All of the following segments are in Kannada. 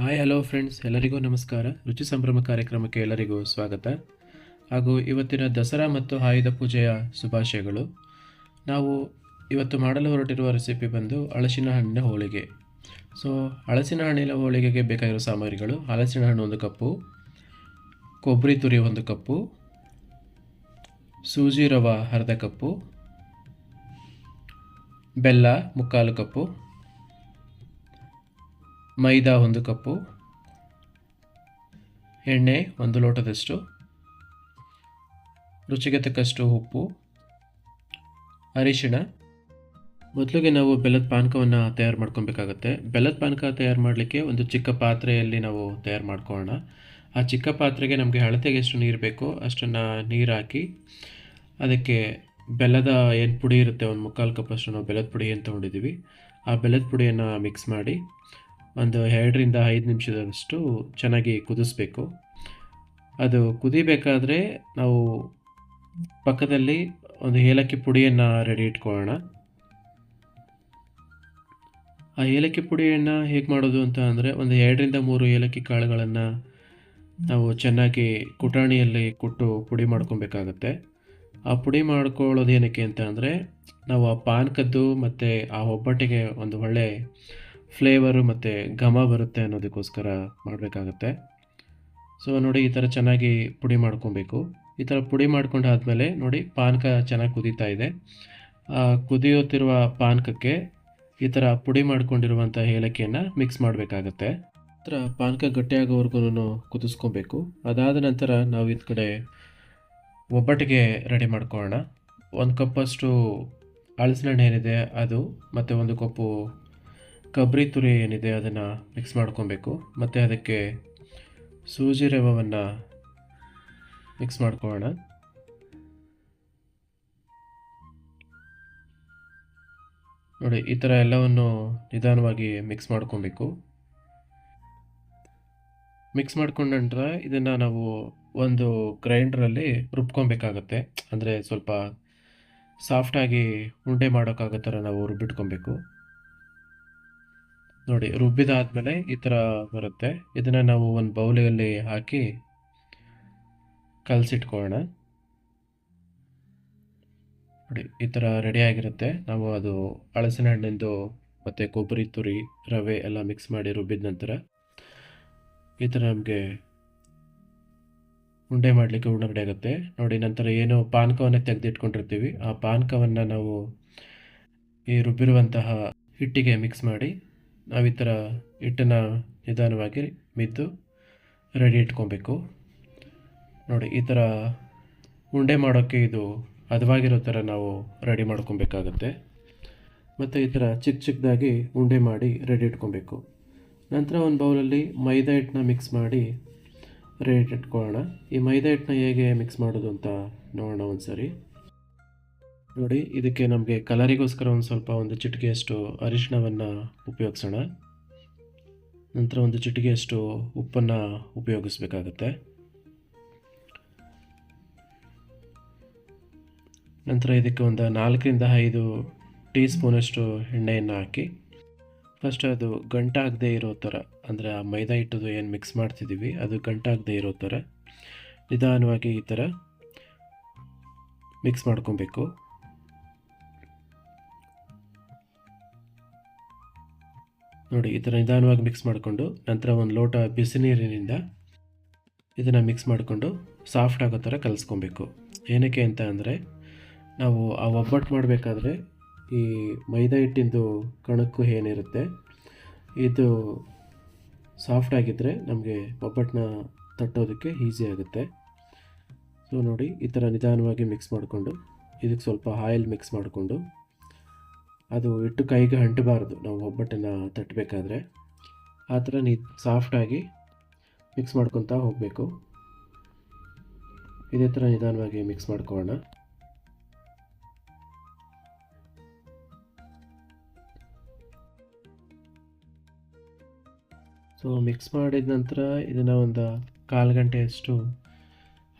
ಹಾಯ್ ಹಲೋ ಫ್ರೆಂಡ್ಸ್ ಎಲ್ಲರಿಗೂ ನಮಸ್ಕಾರ. ರುಚಿ ಸಂಭ್ರಮ ಕಾರ್ಯಕ್ರಮಕ್ಕೆ ಎಲ್ಲರಿಗೂ ಸ್ವಾಗತ. ಹಾಗೂ ಇವತ್ತಿನ ದಸರಾ ಮತ್ತು ಆಯುಧ ಪೂಜೆಯ ಶುಭಾಶಯಗಳು. ನಾವು ಇವತ್ತು ಮಾಡಲು ಹೊರಟಿರುವ ರೆಸಿಪಿ ಬಂದು ಹಳಸಿನ ಹಣ್ಣಿನ ಹೋಳಿಗೆ. ಸೊ ಹಳಸಿನ ಹಣ್ಣಿನ ಹೋಳಿಗೆಗೆ ಬೇಕಾಗಿರೋ ಸಾಮಗ್ರಿಗಳು. ಹಲಸಿನ ಹಣ್ಣು ಒಂದು ಕಪ್ಪು. ಕೊಬ್ಬರಿ ತುರಿ ಒಂದು ಕಪ್ಪು. ಸೂಜಿ ರವ ಅರ್ಧ ಕಪ್ಪು. ಬೆಲ್ಲ ಮುಕ್ಕಾಲು ಕಪ್ಪು. ಮೈದಾ ಒಂದು ಕಪ್ಪು, ಎಣ್ಣೆ ಒಂದು ಲೋಟದಷ್ಟು, ರುಚಿಗೆ ತಕ್ಕಷ್ಟು ಉಪ್ಪು, ಅರಿಶಿಣ. ಮೊದಲಿಗೆ ನಾವು ಬೆಲ್ಲದ ಪಾನಕವನ್ನು ತಯಾರು ಮಾಡ್ಕೊಬೇಕಾಗತ್ತೆ. ಬೆಲ್ಲದ ಪಾನಕ ತಯಾರು ಮಾಡಲಿಕ್ಕೆ ಒಂದು ಚಿಕ್ಕ ಪಾತ್ರೆಯಲ್ಲಿ ನಾವು ತಯಾರು ಮಾಡ್ಕೊಳ್ಳೋಣ. ಆ ಚಿಕ್ಕ ಪಾತ್ರೆಗೆ ನಮಗೆ ಅಳತೆಗೆ ಎಷ್ಟು ನೀರು ಬೇಕೋ ಅಷ್ಟನ್ನು ನೀರು ಹಾಕಿ, ಅದಕ್ಕೆ ಬೆಲ್ಲದ ಏನು ಪುಡಿ ಇರುತ್ತೆ, ಒಂದು ಮುಕ್ಕಾಲು ಕಪ್ಪಷ್ಟು ನಾವು ಬೆಲ್ಲದ ಪುಡಿ ಅಂತ ತೊಗೊಂಡಿದ್ದೀವಿ ಆ ಬೆಲ್ಲದ ಪುಡಿಯನ್ನು ಮಿಕ್ಸ್ ಮಾಡಿ ಒಂದು ಎರಡರಿಂದ ಐದು ನಿಮಿಷದಷ್ಟು ಚೆನ್ನಾಗಿ ಕುದಿಸ್ಬೇಕು. ಅದು ಕುದಿಬೇಕಾದ್ರೆ ನಾವು ಪಕ್ಕದಲ್ಲಿ ಒಂದು ಏಲಕ್ಕಿ ಪುಡಿಯನ್ನು ರೆಡಿ ಇಟ್ಕೊಳ್ಳೋಣ. ಆ ಏಲಕ್ಕಿ ಪುಡಿಯನ್ನು ಹೇಗೆ ಮಾಡೋದು ಅಂತ ಅಂದರೆ ಒಂದು ಎರಡರಿಂದ ಮೂರು ಏಲಕ್ಕಿ ಕಾಳುಗಳನ್ನು ನಾವು ಚೆನ್ನಾಗಿ ಕುಟಾಣಿಯಲ್ಲಿ ಕುಟ್ಟು ಪುಡಿ ಮಾಡ್ಕೊಬೇಕಾಗತ್ತೆ. ಆ ಪುಡಿ ಮಾಡ್ಕೊಳ್ಳೋದು ಏನಕ್ಕೆ ಅಂತ ಅಂದರೆ ನಾವು ಆ ಪಾನಕದ್ದು ಮತ್ತು ಆ ಒಬ್ಬಟ್ಟಿಗೆ ಒಂದು ಒಳ್ಳೆ ಫ್ಲೇವರು ಮತ್ತು ಘಮ ಬರುತ್ತೆ ಅನ್ನೋದಕ್ಕೋಸ್ಕರ ಮಾಡಬೇಕಾಗತ್ತೆ. ಸೊ ನೋಡಿ ಈ ಥರ ಚೆನ್ನಾಗಿ ಪುಡಿ ಮಾಡ್ಕೊಬೇಕು. ಈ ಥರ ಪುಡಿ ಮಾಡ್ಕೊಂಡಾದಮೇಲೆ ನೋಡಿ ಪಾನಕ ಚೆನ್ನಾಗಿ ಕುದೀತಾ ಇದೆ. ಕುದಿಯುತ್ತಿರುವ ಪಾನಕಕ್ಕೆ ಈ ಥರ ಪುಡಿ ಮಾಡ್ಕೊಂಡಿರುವಂಥ ಏಲಕ್ಕಿಯನ್ನು ಮಿಕ್ಸ್ ಮಾಡಬೇಕಾಗತ್ತೆ. ಥರ ಪಾನಕ ಗಟ್ಟಿಯಾಗೋವರೆಗೂ ಕುದಿಸ್ಕೊಬೇಕು. ಅದಾದ ನಂತರ ನಾವು ಈ ಕಡೆ ಒಬ್ಬಟ್ಟಿಗೆ ರೆಡಿ ಮಾಡ್ಕೊಳ್ಳೋಣ. ಒಂದು ಕಪ್ಪಷ್ಟು ಹಳಸಿನ ಏನಿದೆ ಅದು, ಮತ್ತು ಒಂದು ಕಪ್ಪು ಕೊಬ್ಬರಿ ತುರಿ ಏನಿದೆ ಅದನ್ನು ಮಿಕ್ಸ್ ಮಾಡ್ಕೊಬೇಕು. ಮತ್ತು ಅದಕ್ಕೆ ಸೂಜಿ ರವವನ್ನು ಮಿಕ್ಸ್ ಮಾಡ್ಕೊಳ್ಳೋಣ. ನೋಡಿ, ಈ ಥರ ಎಲ್ಲವನ್ನು ನಿಧಾನವಾಗಿ ಮಿಕ್ಸ್ ಮಾಡ್ಕೊಬೇಕು. ಮಿಕ್ಸ್ ಮಾಡ್ಕೊಂಡ ನಂತರ ಇದನ್ನು ನಾವು ಒಂದು ಗ್ರೈಂಡ್ರಲ್ಲಿ ರುಬ್ಕೊಬೇಕಾಗತ್ತೆ. ಅಂದರೆ ಸ್ವಲ್ಪ ಸಾಫ್ಟಾಗಿ ಉಂಡೆ ಮಾಡೋಕ್ಕಾಗೋ ಥರ ನಾವು ರುಬ್ಬಿಟ್ಕೊಬೇಕು. ನೋಡಿ, ರುಬ್ಬಿದಾದ್ಮೇಲೆ ಈ ಥರ ಬರುತ್ತೆ. ಇದನ್ನು ನಾವು ಒಂದು ಬೌಲಿಯಲ್ಲಿ ಹಾಕಿ ಕಲಸಿಟ್ಕೊಳ್ಳೋಣ. ನೋಡಿ, ಈ ಥರ ರೆಡಿಯಾಗಿರುತ್ತೆ ನಾವು ಅದು ಹಳಸಿನ ಹಣ್ಣಿಂದು ಮತ್ತು ಕೊಬ್ಬರಿ ತುರಿ, ರವೆ ಎಲ್ಲ ಮಿಕ್ಸ್ ಮಾಡಿ ರುಬ್ಬಿದ ನಂತರ ಈ ಥರ ನಮಗೆ ಉಂಡೆ ಮಾಡಲಿಕ್ಕೆ ರೆಡಿ ಆಗುತ್ತೆ. ನೋಡಿ, ನಂತರ ಏನು ಪಾನಕವನ್ನು ತೆಗೆದಿಟ್ಕೊಂಡಿರ್ತೀವಿ, ಆ ಪಾನಕವನ್ನು ನಾವು ಈ ರುಬ್ಬಿರುವಂತಹ ಹಿಟ್ಟಿಗೆ ಮಿಕ್ಸ್ ಮಾಡಿ ನಾವು ಈ ಥರ ಹಿಟ್ಟನ್ನು ನಿಧಾನವಾಗಿ ಮಿದ್ದು ರೆಡಿ ಇಟ್ಕೊಬೇಕು. ನೋಡಿ, ಈ ಥರ ಉಂಡೆ ಮಾಡೋಕ್ಕೆ ಇದು ಹದವಾಗಿರೋ ಥರ ನಾವು ರೆಡಿ ಮಾಡ್ಕೊಬೇಕಾಗತ್ತೆ. ಮತ್ತು ಈ ಥರ ಚಿಕ್ಕ ಚಿಕ್ಕದಾಗಿ ಉಂಡೆ ಮಾಡಿ ರೆಡಿ ಇಟ್ಕೊಬೇಕು. ನಂತರ ಒಂದು ಬೌಲಲ್ಲಿ ಮೈದಾ ಹಿಟ್ಟನ್ನ ಮಿಕ್ಸ್ ಮಾಡಿ ರೆಡಿ ಇಟ್ಕೊಳ್ಳೋಣ. ಈ ಮೈದಾ ಹಿಟ್ಟನ್ನ ಹೇಗೆ ಮಿಕ್ಸ್ ಮಾಡೋದು ಅಂತ ನೋಡೋಣ ಒಂದು ಸರಿ ನೋಡಿ, ಇದಕ್ಕೆ ನಮಗೆ ಕಲರಿಗೋಸ್ಕರ ಒಂದು ಸ್ವಲ್ಪ ಒಂದು ಚಿಟಿಕೆಯಷ್ಟು ಅರಿಶಿಣವನ್ನು ಉಪಯೋಗಿಸೋಣ. ನಂತರ ಒಂದು ಚಿಟಿಕೆಯಷ್ಟು ಉಪ್ಪನ್ನು ಉಪಯೋಗಿಸ್ಬೇಕಾಗತ್ತೆ. ನಂತರ ಇದಕ್ಕೆ ಒಂದು ನಾಲ್ಕರಿಂದ ಐದು ಟೀ ಸ್ಪೂನಷ್ಟು ಎಣ್ಣೆಯನ್ನು ಹಾಕಿ, ಫಸ್ಟ್ ಅದು ಗಂಟಾಗದೇ ಇರೋ ಥರ, ಅಂದರೆ ಆ ಮೈದಾ ಹಿಟ್ಟದು ಏನು ಮಿಕ್ಸ್ ಮಾಡ್ತಿದ್ದೀವಿ, ಅದು ಗಂಟಾಗದೇ ಇರೋ ಥರ, ನಿಧಾನವಾಗಿ ಈ ಥರ ಮಿಕ್ಸ್ ಮಾಡ್ಕೊಬೇಕು. ನೋಡಿ, ಈ ಥರ ನಿಧಾನವಾಗಿ ಮಿಕ್ಸ್ ಮಾಡಿಕೊಂಡು ನಂತರ ಒಂದು ಲೋಟ ಬಿಸಿ ನೀರಿನಿಂದ ಇದನ್ನು ಮಿಕ್ಸ್ ಮಾಡಿಕೊಂಡು ಸಾಫ್ಟ್ ಆಗೋ ಥರ ಕಲಿಸ್ಕೊಬೇಕು. ಏನಕ್ಕೆ ಅಂತ ಅಂದರೆ, ನಾವು ಆ ಒಬ್ಬಟ್ಟು ಮಾಡಬೇಕಾದ್ರೆ ಈ ಮೈದಾ ಹಿಟ್ಟಿಂದು ಕಣಕ್ಕು ಏನಿರುತ್ತೆ, ಇದು ಸಾಫ್ಟ್ ಆಗಿದ್ದರೆ ನಮಗೆ ಒಬ್ಬಟ್ಟನ್ನ ತಟ್ಟೋದಕ್ಕೆ ಈಸಿ ಆಗುತ್ತೆ. ಸೊ ನೋಡಿ, ಈ ಥರ ನಿಧಾನವಾಗಿ ಮಿಕ್ಸ್ ಮಾಡಿಕೊಂಡು, ಇದಕ್ಕೆ ಸ್ವಲ್ಪ ಆಯಿಲ್ ಮಿಕ್ಸ್ ಮಾಡಿಕೊಂಡು ಅದು ಇಟ್ಟು ಕೈಗೆ ಅಂಟಬಾರ್ದು. ನಾವು ಒಬ್ಬಟ್ಟನ್ನು ತಟ್ಟಬೇಕಾದ್ರೆ ಆ ಥರ ನೀ ಸಾಫ್ಟಾಗಿ ಮಿಕ್ಸ್ ಮಾಡ್ಕೊತಾ ಹೋಗಬೇಕು. ಇದೇ ಥರ ನಿಧಾನವಾಗಿ ಮಿಕ್ಸ್ ಮಾಡ್ಕೊಳ್ಳೋಣ. ಸೊ ಮಿಕ್ಸ್ ಮಾಡಿದ ನಂತರ ಇದನ್ನು ಒಂದು ಕಾಲು ಗಂಟೆಯಷ್ಟು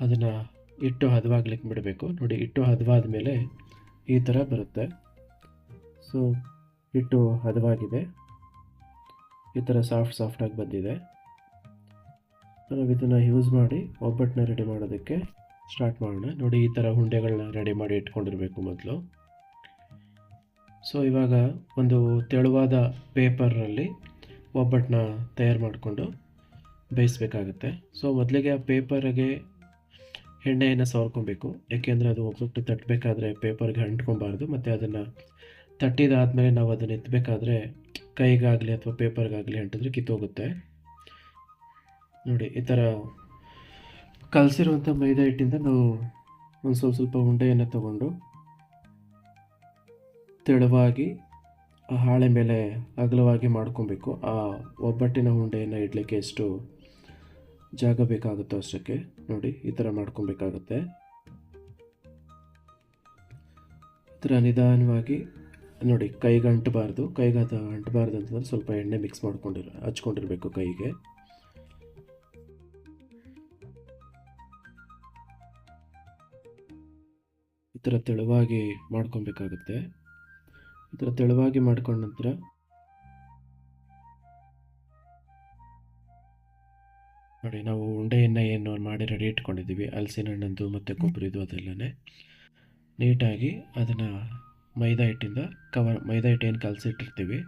ಅದನ್ನು ಇಟ್ಟು ಹದವಾಗ್ಲಿಕ್ಕೆ ಬಿಡಬೇಕು. ನೋಡಿ, ಇಟ್ಟು ಹದವಾದ ಮೇಲೆ ಈ ಥರ ಬರುತ್ತೆ. ಸೊ ಹಿಟ್ಟು ಹದವಾಗಿದೆ. ಈ ಥರ ಸಾಫ್ಟ್ ಸಾಫ್ಟಾಗಿ ಬಂದಿದೆ. ನಾವು ಇದನ್ನು ಯೂಸ್ ಮಾಡಿ ಒಬ್ಬಟ್ಟನ್ನ ರೆಡಿ ಮಾಡೋದಕ್ಕೆ ಸ್ಟಾರ್ಟ್ ಮಾಡೋಣ. ನೋಡಿ, ಈ ಥರ ಉಂಡೆಗಳನ್ನ ರೆಡಿ ಮಾಡಿ ಇಟ್ಕೊಂಡಿರಬೇಕು ಮೊದಲು. ಸೊ ಇವಾಗ ಒಂದು ತೆಳುವಾದ ಪೇಪರಲ್ಲಿ ಒಬ್ಬಟ್ಟನ್ನ ತಯಾರು ಮಾಡಿಕೊಂಡು ಬೇಯಿಸ್ಬೇಕಾಗುತ್ತೆ. ಸೊ ಮೊದಲಿಗೆ ಆ ಪೇಪರಿಗೆ ಎಣ್ಣೆಯನ್ನು ಸವರ್ಕೊಬೇಕು. ಯಾಕೆಂದರೆ ಅದು ಒಬ್ಬಟ್ಟು ತಟ್ಟಬೇಕಾದ್ರೆ ಪೇಪರ್ಗೆ ಅಂಟ್ಕೊಬಾರ್ದು, ಮತ್ತು ಅದನ್ನು ತಟ್ಟಿದಾದಮೇಲೆ ನಾವು ಅದನ್ನು ಎತ್ತಬೇಕಾದ್ರೆ ಕೈಗಾಗಲಿ ಅಥವಾ ಪೇಪರ್ಗಾಗಲಿ ಅಂಟಿದ್ರೆ ಕಿತ್ತೋಗುತ್ತೆ. ನೋಡಿ, ಈ ಥರ ಕಲಸಿರುವಂಥ ಮೈದಾ ಹಿಟ್ಟಿಂದ ನಾವು ಒಂದು ಸ್ವಲ್ಪ ಸ್ವಲ್ಪ ಉಂಡೆಯನ್ನು ತಗೊಂಡು ತೆಳುವಾಗಿ ಆ ಹಾಳೆ ಮೇಲೆ ಅಗಲವಾಗಿ ಮಾಡ್ಕೊಬೇಕು. ಆ ಒಬ್ಬಟ್ಟಿನ ಉಂಡೆಯನ್ನು ಇಡಲಿಕ್ಕೆ ಎಷ್ಟು ಜಾಗ ಬೇಕಾಗುತ್ತೋ ಅಷ್ಟಕ್ಕೆ ನೋಡಿ, ಈ ಥರ ಮಾಡ್ಕೊಬೇಕಾಗುತ್ತೆ. ಈ ಥರ ನಿಧಾನವಾಗಿ ನೋಡಿ, ಕೈಗೆ ಅಂಟಬಾರ್ದು, ಕೈಗೆ ಅದು ಅಂಟಬಾರ್ದು ಅಂತಂದ್ರೆ ಸ್ವಲ್ಪ ಎಣ್ಣೆ ಮಿಕ್ಸ್ ಮಾಡ್ಕೊಂಡಿರ, ಹಚ್ಕೊಂಡಿರಬೇಕು ಕೈಗೆ. ಈ ಥರ ತೆಳುವಾಗಿ ಮಾಡ್ಕೊಬೇಕಾಗುತ್ತೆ. ಈ ಥರ ತೆಳುವಾಗಿ ಮಾಡ್ಕೊಂಡ ನಂತರ ನೋಡಿ, ನಾವು ಉಂಡೆಯನ್ನು ಏನು ಮಾಡಿ ರೆಡಿ ಇಟ್ಕೊಂಡಿದ್ದೀವಿ ಹಲಸಿನ ಹಣ್ಣಂದು ಮತ್ತು ಕೊಬ್ಬರಿದು ಅದೆಲ್ಲನೇ. ನೀಟಾಗಿ ಅದನ್ನು ಮೈದಾ ಹಿಟ್ಟಿಂದ ಕವರ್ ಮೈದಾ ಹಿಟ್ಟು ಏನು ಕಲಸಿಟ್ಟಿರ್ತೀವಿ.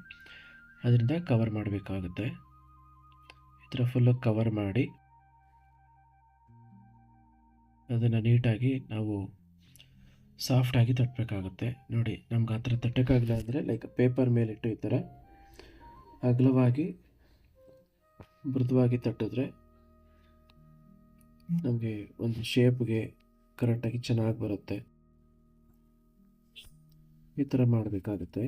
ಅದರಿಂದ ಕವರ್ ಮಾಡಬೇಕಾಗುತ್ತೆ. ಈ ಥರ ಫುಲ್ಲು ಕವರ್ ಮಾಡಿ ಅದನ್ನು ನೀಟಾಗಿ ನಾವು ಸಾಫ್ಟಾಗಿ ತಟ್ಟಬೇಕಾಗುತ್ತೆ ನೋಡಿ, ನಮ್ಗೆ ಆ ಥರ ತಟ್ಟಕ್ಕಾಗಲ್ಲ ಅಂದರೆ ಲೈಕ್ ಪೇಪರ್ ಮೇಲಿಟ್ಟು ಈ ಥರ ಅಗಲವಾಗಿ ಮೃದುವಾಗಿ ತಟ್ಟಿದ್ರೆ ನಮಗೆ ಒಂದು ಶೇಪ್ಗೆ ಕರೆಕ್ಟಾಗಿ ಚೆನ್ನಾಗಿ ಬರುತ್ತೆ. ಈ ಥರ ಮಾಡಬೇಕಾಗುತ್ತೆ.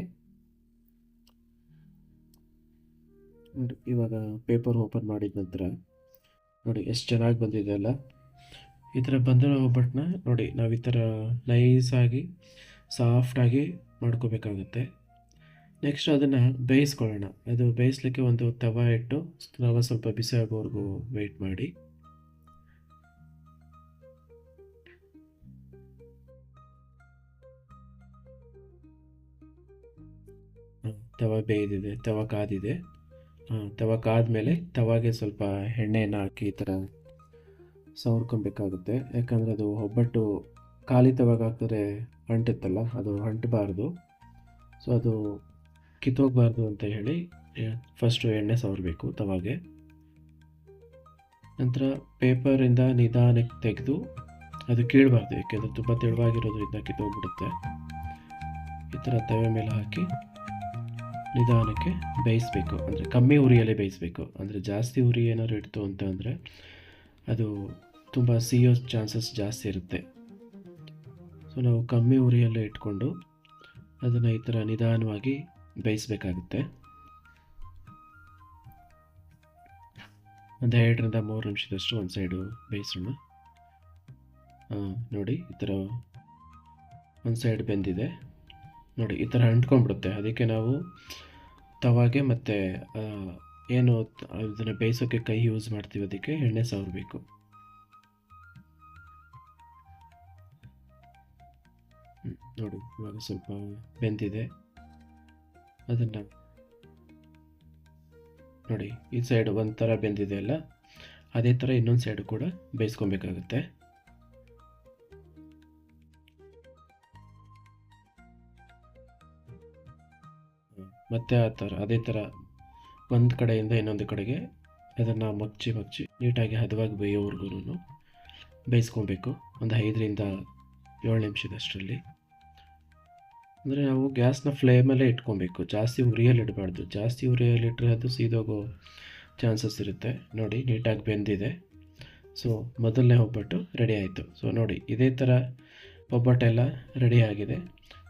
ನೋಡಿ, ಇವಾಗ ಪೇಪರ್ ಓಪನ್ ಮಾಡಿದ ನಂತರ, ನೋಡಿ, ಎಷ್ಟು ಚೆನ್ನಾಗಿ ಬಂದಿದೆ ಅಲ್ಲ? ಈ ಥರ ಬಂದಿರೋ ಒಬ್ಬಟ್ಟನ್ನ ನೋಡಿ, ನಾವು ಈ ಥರ ನೈಸಾಗಿ ಸಾಫ್ಟಾಗಿ ಮಾಡ್ಕೋಬೇಕಾಗುತ್ತೆ. ನೆಕ್ಸ್ಟ್ ಅದನ್ನು ಬೇಯಿಸ್ಕೊಳ್ಳೋಣ. ಅದು ಬೇಯಿಸ್ಲಿಕ್ಕೆ ಒಂದು ತವ ಇಟ್ಟು, ತವ ಸ್ವಲ್ಪ ಬಿಸಿ ಆಗೋವರೆಗೂ ವೆಯ್ಟ್ ಮಾಡಿ. ತವ ಬೇಯ್ದಿದೆ, ತವ ಕಾದಿದೆ. ತವ ಕಾದ್ಮೇಲೆ ತವಾಗೆ ಸ್ವಲ್ಪ ಎಣ್ಣೆಯನ್ನು ಹಾಕಿ ಈ ಥರ ಸವರ್ಕೊಬೇಕಾಗುತ್ತೆ. ಯಾಕಂದರೆ ಅದು ಒಬ್ಬಟ್ಟು ಖಾಲಿ ತವಾಗ ಹಾಕಿದ್ರೆ ಅಂಟುತ್ತಲ್ಲ, ಅದು ಅಂಟಬಾರ್ದು. ಸೊ ಅದು ಕಿತ್ತೋಗಬಾರ್ದು ಅಂತ ಹೇಳಿ ಫಸ್ಟು ಎಣ್ಣೆ ಸವರಬೇಕು ತವಾಗೆ. ನಂತರ ಪೇಪರಿಂದ ನಿಧಾನಕ್ಕೆ ತೆಗೆದು ಅದು ಕೀಳಬಾರ್ದು, ಯಾಕೆಂದರೆ ತುಂಬ ತೆಳುವಾಗಿರೋದ್ರಿಂದ ಕಿತ್ತೋಗ್ಬಿಡುತ್ತೆ. ಈ ಥರ ತವೆ ಮೇಲೆ ಹಾಕಿ ನಿಧಾನಕ್ಕೆ ಬೇಯಿಸಬೇಕು, ಅಂದರೆ ಕಮ್ಮಿ ಉರಿಯಲ್ಲೇ ಬೇಯಿಸಬೇಕು. ಅಂದರೆ ಜಾಸ್ತಿ ಉರಿ ಏನಾದ್ರು ಇಡ್ತು ಅಂತ ಅಂದರೆ ಅದು ತುಂಬ ಸಿಯೋ ಚಾನ್ಸಸ್ ಜಾಸ್ತಿ ಇರುತ್ತೆ. ಸೊ ನಾವು ಕಮ್ಮಿ ಉರಿಯಲ್ಲೇ ಇಟ್ಕೊಂಡು ಅದನ್ನು ಈ ಥರ ನಿಧಾನವಾಗಿ ಬೇಯಿಸಬೇಕಾಗುತ್ತೆ. ಒಂದು ಎರಡರಿಂದ ಮೂರು ನಿಮಿಷದಷ್ಟು ಒಂದು ಸೈಡು ಬೇಯಿಸೋಣ. ನೋಡಿ, ಈ ಥರ ಒಂದು ಸೈಡ್ ಬೆಂದಿದೆ. ನೋಡಿ, ಈ ಥರ ಅಂಟ್ಕೊಂಡ್ಬಿಡುತ್ತೆ. ಅದಕ್ಕೆ ನಾವು ತವಾಗೆ ಮತ್ತು ಏನು ಇದನ್ನು ಬೇಯಿಸೋಕ್ಕೆ ಕೈ ಯೂಸ್ ಮಾಡ್ತೀವಿ. ಅದಕ್ಕೆ ಎಣ್ಣೆ ಸವರಬೇಕು ನೋಡಿ, ಇವಾಗ ಸ್ವಲ್ಪ ಬೆಂದಿದೆ. ಅದನ್ನು ನೋಡಿ, ಈ ಸೈಡ್ ಒಂಥರ ಥರ ಬೆಂದಿದೆ ಅಲ್ಲ? ಅದೇ ಥರ ಇನ್ನೊಂದು ಸೈಡು ಕೂಡ ಬೇಯಿಸ್ಕೊಬೇಕಾಗುತ್ತೆ. ಮತ್ತು ಆ ಥರ, ಅದೇ ಥರ ಒಂದು ಕಡೆಯಿಂದ ಇನ್ನೊಂದು ಕಡೆಗೆ ಅದನ್ನು ಮಗ್ಚಿ ಮಗ್ಚಿ ನೀಟಾಗಿ ಹದವಾಗಿ ಬೇಯೋವರೆಗೂ ಬೇಯಿಸ್ಕೊಬೇಕು. ಒಂದು ಐದರಿಂದ ಏಳು ನಿಮಿಷದಷ್ಟರಲ್ಲಿ ಅಂದರೆ ನಾವು ಗ್ಯಾಸ್ನ ಫ್ಲೇಮಲ್ಲೇ ಇಟ್ಕೊಬೇಕು. ಜಾಸ್ತಿ ಉರಿಯಲ್ಲಿ ಇಡಬಾರ್ದು. ಜಾಸ್ತಿ ಉರಿಯಲ್ಲಿ ಇಟ್ಟರೆ ಅದು ಸೀದೋಗೋ ಚಾನ್ಸಸ್ ಇರುತ್ತೆ. ನೋಡಿ, ನೀಟಾಗಿ ಬೆಂದಿದೆ. ಸೊ, ಮೊದಲನೇ ಒಬ್ಬಟ್ಟು ರೆಡಿ ಆಯಿತು. ಸೊ, ನೋಡಿ, ಇದೇ ಥರ ಒಬ್ಬಟ್ಟೆಲ್ಲ ರೆಡಿ ಆಗಿದೆ.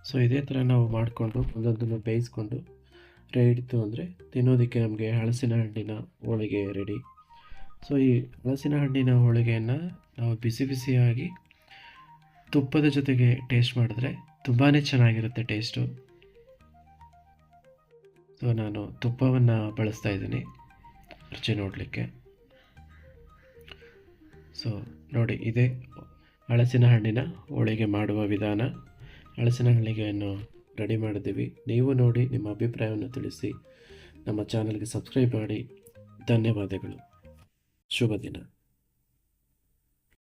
ಸೊ, ಇದೇ ಥರ ನಾವು ಮಾಡಿಕೊಂಡು ಒಂದೊಂದನ್ನು ಬೇಯಿಸ್ಕೊಂಡು ರೆಡಿ ಇತ್ತು ಅಂದರೆ ತಿನ್ನೋದಕ್ಕೆ ನಮಗೆ ಹಲಸಿನ ಹಣ್ಣಿನ ಹೋಳಿಗೆ ರೆಡಿ ಸೊ ಈ ಹಲಸಿನ ಹಣ್ಣಿನ ಹೋಳಿಗೆಯನ್ನು ನಾವು ಬಿಸಿ ಬಿಸಿಯಾಗಿ ತುಪ್ಪದ ಜೊತೆಗೆ ಟೇಸ್ಟ್ ಮಾಡಿದ್ರೆ ತುಂಬಾ ಚೆನ್ನಾಗಿರುತ್ತೆ ಟೇಸ್ಟು ಸೊ ನಾನು ತುಪ್ಪವನ್ನು ಬಳಸ್ತಾ ಇದ್ದೀನಿ ರುಚಿ ನೋಡಲಿಕ್ಕೆ. ಸೊ ನೋಡಿ, ಇದೇ ಹಳಸಿನ ಹಣ್ಣಿನ ಹೋಳಿಗೆ ಮಾಡುವ ವಿಧಾನ. ಹಳಸಿನ ಹಣ್ಣಿಗೆಯನ್ನು ರೆಡಿ ಮಾಡಿದ್ದೀವಿ. ನೀವು ನೋಡಿ ನಿಮ್ಮ ಅಭಿಪ್ರಾಯವನ್ನು ತಿಳಿಸಿ. ನಮ್ಮ ಚಾನಲ್ಗೆ ಸಬ್ಸ್ಕ್ರೈಬ್ ಮಾಡಿ. ಧನ್ಯವಾದಗಳು. ಶುಭ ದಿನ.